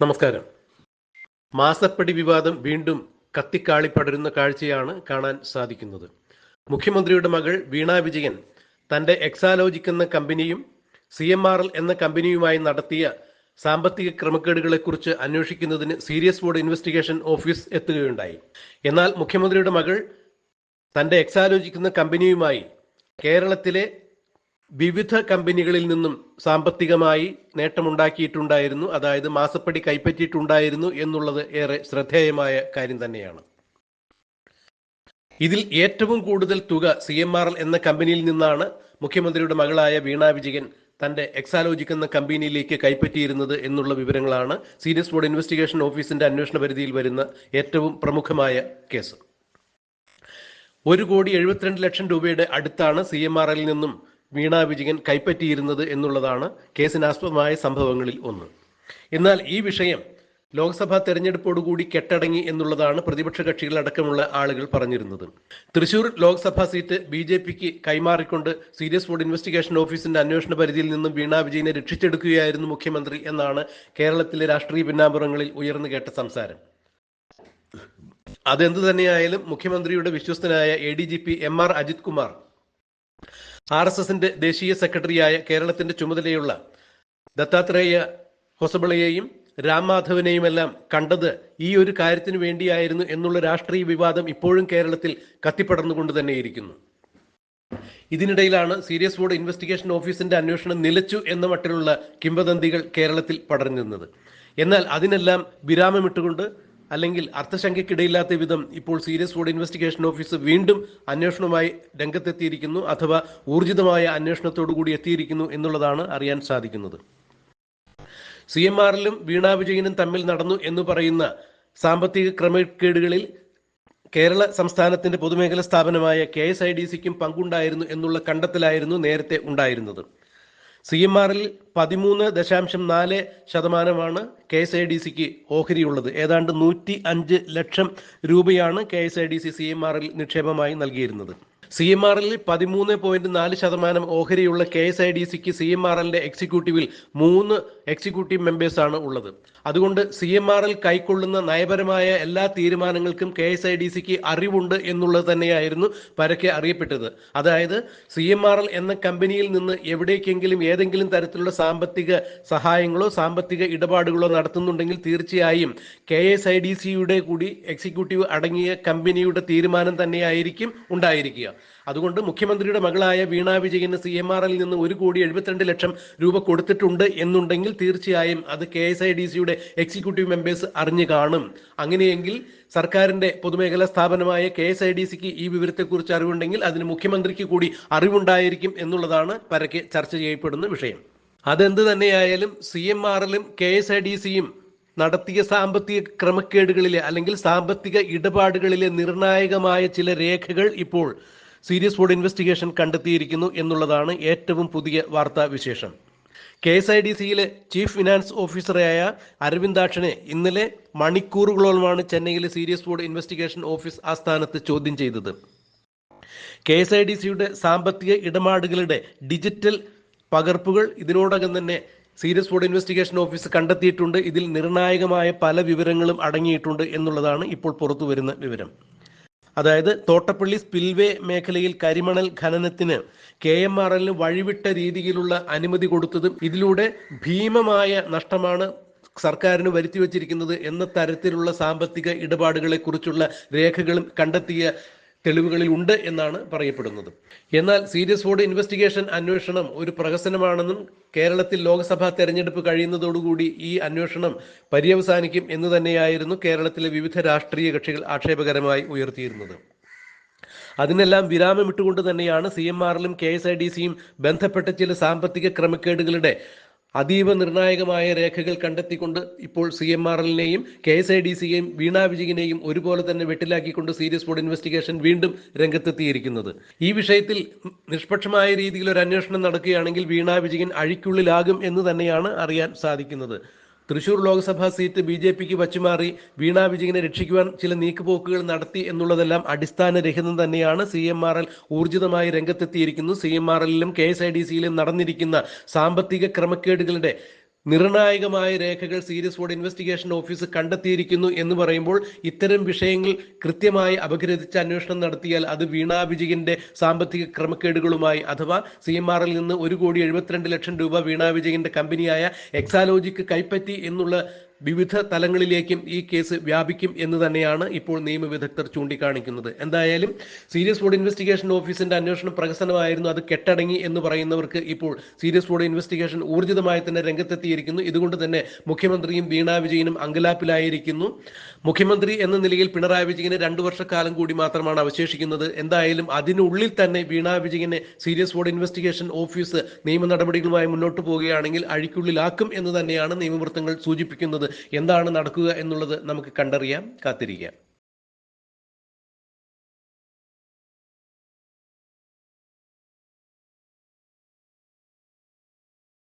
നമസ്കാരം. മാസപ്പടി വിവാദം വീണ്ടും കത്തിക്കാളി പടരുന്ന കാഴ്ചയാണ് കാണാൻ സാധിക്കുന്നത്. മുഖ്യമന്ത്രിയുടെ മകൾ വീണ വിജയൻ തന്റെ എക്സാലോജിക് എന്ന കമ്പനിയും സി എം ആർ എൽ എന്ന കമ്പനിയുമായി നടത്തിയ സാമ്പത്തിക ക്രമക്കേടുകളെക്കുറിച്ച് അന്വേഷിക്കുന്നതിന് സീരിയസ് ബോർഡ് ഇൻവെസ്റ്റിഗേഷൻ ഓഫീസ് എത്തുകയുണ്ടായി. എന്നാൽ മുഖ്യമന്ത്രിയുടെ മകൾ തന്റെ എക്സാലോജിക് എന്ന കമ്പനിയുമായി കേരളത്തിലെ വിവിധ കമ്പനികളിൽ നിന്നും സാമ്പത്തികമായി നേട്ടമുണ്ടാക്കിയിട്ടുണ്ടായിരുന്നു. അതായത് മാസപ്പടി കൈപ്പറ്റിയിട്ടുണ്ടായിരുന്നു എന്നുള്ളത് ഏറെ ശ്രദ്ധേയമായ കാര്യം തന്നെയാണ്. ഇതിൽ ഏറ്റവും കൂടുതൽ തുക സി എം ആർ എൽ എന്ന കമ്പനിയിൽ നിന്നാണ് മുഖ്യമന്ത്രിയുടെ മകളായ വീണ വിജയൻ തന്റെ എക്സാലോജിക് എന്ന കമ്പനിയിലേക്ക് കൈപ്പറ്റിയിരുന്നത് എന്നുള്ള വിവരങ്ങളാണ് സീരിയസ് ബോർഡ് ഇൻവെസ്റ്റിഗേഷൻ ഓഫീസിന്റെ അന്വേഷണ പരിധിയിൽ വരുന്ന ഏറ്റവും പ്രമുഖമായ കേസ്. ഒരു കോടി എഴുപത്തിരണ്ട് ലക്ഷം രൂപയുടെ അടുത്താണ് സി എം ആർ എല്ലിൽ നിന്നും വീണ വിജയൻ കൈപ്പറ്റിയിരുന്നത് എന്നുള്ളതാണ് കേസിനാസ്പദമായ സംഭവങ്ങളിൽ ഒന്ന്. എന്നാൽ ഈ വിഷയം ലോക്സഭാ തെരഞ്ഞെടുപ്പോടുകൂടി കെട്ടടങ്ങി എന്നുള്ളതാണ് പ്രതിപക്ഷ കക്ഷികളടക്കമുള്ള ആളുകൾ പറഞ്ഞിരുന്നത്. Thrissur Lok Sabha seat B J പിക്ക് കൈമാറിക്കൊണ്ട് സീരിയസ് ഫോഡ് ഇൻവെസ്റ്റിഗേഷൻ ഓഫീസിന്റെ അന്വേഷണ പരിധിയിൽ നിന്നും വീണ വിജയനെ രക്ഷിച്ചെടുക്കുകയായിരുന്നു മുഖ്യമന്ത്രി എന്നാണ് കേരളത്തിലെ രാഷ്ട്രീയ പിന്നാമ്പുറങ്ങളിൽ ഉയർന്നു കേട്ട സംസാരം. അതെന്തു തന്നെയായാലും മുഖ്യമന്ത്രിയുടെ വിശ്വസ്തനായ A D G P M R Ajith Kumar R S എസിന്റെ ദേശീയ സെക്രട്ടറിയായ കേരളത്തിന്റെ ചുമതലയുള്ള ദത്താത്രേയ ഹൊസബിളയെയും രാം മാധവനെയുമെല്ലാം കണ്ടത് ഈ ഒരു കാര്യത്തിന് വേണ്ടിയായിരുന്നു എന്നുള്ള രാഷ്ട്രീയ വിവാദം ഇപ്പോഴും കേരളത്തിൽ കത്തിപ്പടർന്നുകൊണ്ട് തന്നെയിരിക്കുന്നു. ഇതിനിടയിലാണ് സീരിയസ് ബോർഡ് ഇൻവെസ്റ്റിഗേഷൻ ഓഫീസിന്റെ അന്വേഷണം നിലച്ചു എന്ന മട്ടിലുള്ള കിംവദന്തികൾ കേരളത്തിൽ പടർന്നിരുന്നത്. എന്നാൽ അതിനെല്ലാം വിരാമമിട്ടുകൊണ്ട് അല്ലെങ്കിൽ അർത്ഥശങ്കയ്ക്കിടയില്ലാത്ത വിധം ഇപ്പോൾ സീരിയസ് ഫോഡ് ഇൻവെസ്റ്റിഗേഷൻ ഓഫീസ് വീണ്ടും അന്വേഷണവുമായി രംഗത്തെത്തിയിരിക്കുന്നു അഥവാ ഊർജിതമായ അന്വേഷണത്തോടു കൂടി എത്തിയിരിക്കുന്നു എന്നുള്ളതാണ് അറിയാൻ സാധിക്കുന്നത്. സി എം ആറിലും വീണ വിജയനും തമ്മിൽ നടന്നു എന്ന് പറയുന്ന സാമ്പത്തിക ക്രമക്കേടുകളിൽ കേരള സംസ്ഥാനത്തിന്റെ പൊതുമേഖലാ സ്ഥാപനമായ കെ എസ് ഐ ഡി സിക്കും പങ്കുണ്ടായിരുന്നു എന്നുള്ള കണ്ടെത്തലായിരുന്നു നേരത്തെ ഉണ്ടായിരുന്നത്. സി എം ആറിൽ പതിമൂന്ന് ദശാംശം നാല് ശതമാനമാണ് കെ എസ് ഐ ഡി സിക്ക് ഓഹരിയുള്ളത്. ഏതാണ്ട് നൂറ്റി അഞ്ച് ലക്ഷം രൂപയാണ് K S I D C C M ആറിൽ നിക്ഷേപമായി നൽകിയിരുന്നത്. സി എം ആറിൽ പതിമൂന്ന് പോയിന്റ് നാല് ശതമാനം ഓഹരിയുള്ള കെ എസ് ഐ ഡി സിക്ക് സി എം ആർ എല്ലിന്റെ എക്സിക്യൂട്ടീവിൽ മൂന്ന് എക്സിക്യൂട്ടീവ് മെമ്പേഴ്സാണ് ഉള്ളത്. അതുകൊണ്ട് സി എം ആർ എൽ കൈക്കൊള്ളുന്ന നയപരമായ എല്ലാ തീരുമാനങ്ങൾക്കും കെ എസ് ഐ ഡി സിക്ക് അറിവുണ്ട് എന്നുള്ളത് തന്നെയായിരുന്നു പരക്കെ അറിയപ്പെട്ടത്. അതായത് സി എം ആർ എൽ എന്ന കമ്പനിയിൽ നിന്ന് എവിടേക്കെങ്കിലും ഏതെങ്കിലും തരത്തിലുള്ള സാമ്പത്തിക സഹായങ്ങളോ സാമ്പത്തിക ഇടപാടുകളോ നടത്തുന്നുണ്ടെങ്കിൽ തീർച്ചയായും കെ എസ് ഐ ഡി സിയുടെ കൂടി എക്സിക്യൂട്ടീവ് അടങ്ങിയ കമ്പനിയുടെ തീരുമാനം തന്നെയായിരിക്കും ഉണ്ടായിരിക്കുക. അതുകൊണ്ട് മുഖ്യമന്ത്രിയുടെ മകളായ വീണ വിജയന് സി എം ആർ എൽ നിന്ന് ഒരു കോടി എഴുപത്തിരണ്ട് ലക്ഷം രൂപ കൊടുത്തിട്ടുണ്ട് എന്നുണ്ടെങ്കിൽ തീർച്ചയായും അത് കെ എസ് ഐ ഡി സിയുടെ എക്സിക്യൂട്ടീവ് മെമ്പേഴ്സ് അറിഞ്ഞു കാണും. അങ്ങനെയെങ്കിൽ സർക്കാരിന്റെ പൊതുമേഖലാ സ്ഥാപനമായ കെ എസ് ഐ ഡി സിക്ക് ഈ വിവരത്തെക്കുറിച്ച് അറിവുണ്ടെങ്കിൽ അതിന് മുഖ്യമന്ത്രിക്ക് കൂടി അറിവുണ്ടായിരിക്കും എന്നുള്ളതാണ് പരക്കെ ചർച്ച ചെയ്യപ്പെടുന്ന വിഷയം. അതെന്ത് തന്നെയായാലും സി എം എല്ലും കെ എസ് ഐ ഡി സിയും നടത്തിയ സാമ്പത്തിക ക്രമക്കേടുകളിലെ അല്ലെങ്കിൽ സാമ്പത്തിക ഇടപാടുകളിലെ നിർണായകമായ ചില രേഖകൾ ഇപ്പോൾ സീരിയസ് ഫുഡ് ഇൻവെസ്റ്റിഗേഷൻ കണ്ടെത്തിയിരിക്കുന്നു എന്നുള്ളതാണ് ഏറ്റവും പുതിയ വാർത്താ വിശേഷം കെ എസ് ഐ ഡി സിയിലെ ചീഫ് ഫിനാൻസ് ഓഫീസറായ അരവിന്ദാക്ഷനെ ഇന്നലെ മണിക്കൂറുകളോളമാണ് ചെന്നൈയിലെ സീരിയസ് ബോർഡ് ഇൻവെസ്റ്റിഗേഷൻ ഓഫീസ് ആസ്ഥാനത്ത് ചോദ്യം ചെയ്തത്. കെ എസ് ഐ ഡി സിയുടെ സാമ്പത്തിക ഇടപാടുകളുടെ ഡിജിറ്റൽ പകർപ്പുകൾ ഇതിനോടകം തന്നെ സീരിയസ് ബോർഡ് ഇൻവെസ്റ്റിഗേഷൻ ഓഫീസ് കണ്ടെത്തിയിട്ടുണ്ട്. ഇതിൽ നിർണായകമായ പല വിവരങ്ങളും അടങ്ങിയിട്ടുണ്ട് എന്നുള്ളതാണ് ഇപ്പോൾ പുറത്തു വരുന്ന വിവരം. അതായത് തോട്ടപ്പള്ളി സ്പിൽവേ മേഖലയിൽ കരിമണൽ ഖനനത്തിന് കെ എം ആർ എല്ലിന് വഴിവിട്ട രീതിയിലുള്ള അനുമതി കൊടുത്തതും ഇതിലൂടെ ഭീമമായ നഷ്ടമാണ് സർക്കാരിന് വരുത്തി വച്ചിരിക്കുന്നത് എന്ന തരത്തിലുള്ള സാമ്പത്തിക ഇടപാടുകളെ കുറിച്ചുള്ള രേഖകളും കണ്ടെത്തിയ തെളിവുകളിൽ ഉണ്ട് എന്നാണ് പറയപ്പെടുന്നത്. എന്നാൽ സീരിയസ് ഫോഡ് ഇൻവെസ്റ്റിഗേഷൻ അന്വേഷണം ഒരു പ്രഹസനമാണെന്നും കേരളത്തിൽ ലോക്സഭാ തെരഞ്ഞെടുപ്പ് കഴിയുന്നതോടുകൂടി ഈ അന്വേഷണം പര്യവസാനിക്കും എന്ന് തന്നെയായിരുന്നു കേരളത്തിലെ വിവിധ രാഷ്ട്രീയ കക്ഷികൾ ആക്ഷേപകരമായി ഉയർത്തിയിരുന്നത്. അതിനെല്ലാം വിരാമമിട്ടുകൊണ്ട് തന്നെയാണ് സി എം ആറിലും കെ എസ് ഐ ഡി സിയും ബന്ധപ്പെട്ട ചില സാമ്പത്തിക ക്രമക്കേടുകളുടെ അതീവ നിർണായകമായ രേഖകൾ കണ്ടെത്തിക്കൊണ്ട് ഇപ്പോൾ സി എം ആർ എല്ലിനെയും കെ എസ് ഐ ഡി സിയെയും വീണ വിജയനെയും ഒരുപോലെ തന്നെ വെട്ടിലാക്കിക്കൊണ്ട് സീരിയസ് ബോർഡ് ഇൻവെസ്റ്റിഗേഷൻ വീണ്ടും രംഗത്തെത്തിയിരിക്കുന്നത്. ഈ വിഷയത്തിൽ നിഷ്പക്ഷമായ രീതിയിൽ ഒരു അന്വേഷണം നടക്കുകയാണെങ്കിൽ വീണ വിജയൻ അഴിക്കുള്ളിലാകും എന്ന് തന്നെയാണ് അറിയാൻ സാധിക്കുന്നത്. Thrissur Lok Sabha seat B J പിക്ക് വച്ചുമാറി വീണ വിജയനെ രക്ഷിക്കുവാൻ ചില നീക്കുപോക്കുകൾ നടത്തി എന്നുള്ളതെല്ലാം അടിസ്ഥാനരഹിതം തന്നെയാണ് സി എം ആർ എൽ ഊർജിതമായി രംഗത്തെത്തിയിരിക്കുന്നു. സി എം ആർ എല്ലിലും കെ എസ് ഐ ഡി സിയിലും നടന്നിരിക്കുന്ന സാമ്പത്തിക ക്രമക്കേടുകളുടെ നിർണായകമായ രേഖകൾ സീരിയസ് ഫോർഡ് ഇൻവെസ്റ്റിഗേഷൻ ഓഫീസ് കണ്ടെത്തിയിരിക്കുന്നു എന്ന് പറയുമ്പോൾ ഇത്തരം വിഷയങ്ങൾ കൃത്യമായി അപഗ്രഥിച്ച് അന്വേഷണം നടത്തിയാൽ അത് വീണാ വിജയന്റെ സാമ്പത്തിക ക്രമക്കേടുകളുമായി അഥവാ സി എം ആറിൽ നിന്ന് ഒരു കോടി എഴുപത്തിരണ്ട് ലക്ഷം രൂപ വീണാ വിജയന്റെ കമ്പനിയായ എക്സാലോജിക്ക് കൈപ്പറ്റി എന്നുള്ള വിവിധ തലങ്ങളിലേക്കും ഈ കേസ് വ്യാപിക്കും എന്ന് തന്നെയാണ് ഇപ്പോൾ നിയമവിദഗ്ധർ ചൂണ്ടിക്കാണിക്കുന്നത്. എന്തായാലും സീരിയസ് ഫുഡ് ഇൻവെസ്റ്റിഗേഷൻ ഓഫീസിന്റെ അന്വേഷണം പ്രകസനമായിരുന്നു അത് കെട്ടടങ്ങി എന്ന് പറയുന്നവർക്ക് ഇപ്പോൾ സീരിയസ് ഫുഡ് ഇൻവെസ്റ്റിഗേഷൻ ഊർജിതമായി തന്നെ രംഗത്തെത്തിയിരിക്കുന്നു. ഇതുകൊണ്ട് തന്നെ മുഖ്യമന്ത്രിയും വീണാ വിജയനും അങ്കലാപ്പിലായിരിക്കുന്നു. മുഖ്യമന്ത്രി എന്ന നിലയിൽ പിണറായി വിജയന് രണ്ടു വർഷക്കാലം കൂടി മാത്രമാണ് അവശേഷിക്കുന്നത്. എന്തായാലും അതിനുള്ളിൽ തന്നെ വീണാ വിജയനെ സീരിയസ് ബോർഡ് ഇൻവെസ്റ്റിഗേഷൻ ഓഫീസ് നിയമ നടപടികളുമായി മുന്നോട്ട് പോവുകയാണെങ്കിൽ അഴിക്കുള്ളിലാക്കും എന്ന് തന്നെയാണ് നിയമവൃത്തങ്ങൾ സൂചിപ്പിക്കുന്നത്. എന്താണ് നടക്കുക എന്നുള്ളത് നമുക്ക് കണ്ടറിയാം കാത്തിരിക്കാം.